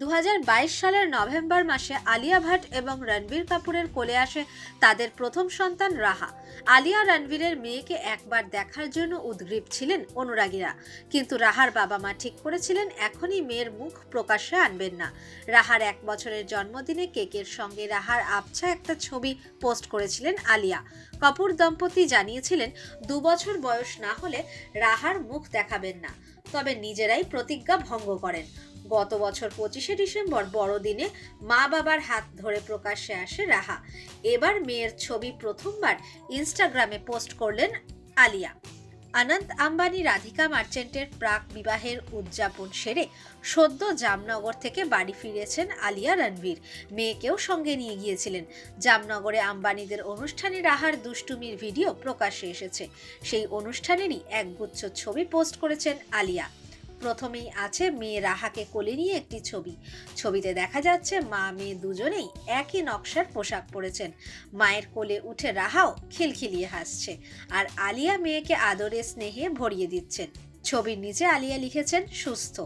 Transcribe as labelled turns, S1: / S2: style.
S1: দু হাজার বাইশ সালের নভেম্বর মাসে আলিয়া ভাট এবং রণবীর কাপুরের কোলে আসে তাদের প্রথম সন্তান রাহা। আলিয়া রণবীরের মেয়েকে একবার দেখার জন্য উদ্গ্রীব ছিলেন অনুরাগীরা। কিন্তু রাহার বাবা মা ঠিক করেছিলেন, এখনই মেয়ের মুখ প্রকাশ্যে আনবেন না। রাহার এক বছরের জন্মদিনে কেকের সঙ্গে রাহার আবছা একটা ছবি পোস্ট করেছিলেন আলিয়া। কাপুর দম্পতি জানিয়েছিলেন, দু বছর বয়স না হলে রাহার মুখ দেখাবেন না। তবে নিজেরাই প্রতিজ্ঞা ভঙ্গ করেন। গত বছর পঁচিশে ডিসেম্বর বড়দিনে মা বাবার হাত ধরে প্রকাশ্যে আসে রাহা। এবার মেয়ের ছবি প্রথমবার ইনস্টাগ্রামে পোস্ট করলেন আলিয়া। অনন্ত আম্বানি, রাধিকা মার্চেন্টের প্রাক বিবাহের উদযাপন সেরে সদ্য জামনগর থেকে বাড়ি ফিরেছেন আলিয়া রণবীর। মেয়েকেও সঙ্গে নিয়ে গিয়েছিলেন। জামনগরে আম্বানিদের অনুষ্ঠানে রাহার দুষ্টুমির ভিডিও প্রকাশ্যে এসেছে। সেই অনুষ্ঠানেরই একগুচ্ছ ছবি পোস্ট করেছেন আলিয়া। প্রথমেই আছে মেয়ে রাহাকে কোলে নিয়ে একটি ছবি। ছবিতে দেখা যাচ্ছে মা মেয়ে দুজনেই একই নকশার পোশাক পরেছেন। মায়ের কোলে উঠে রাহাও খিলখিলিয়ে হাসছে আর আলিয়া মেয়েকে আদরে স্নেহে ভরিয়ে দিচ্ছেন। ছবির নিচে আলিয়া লিখেছেন, সুস্থ।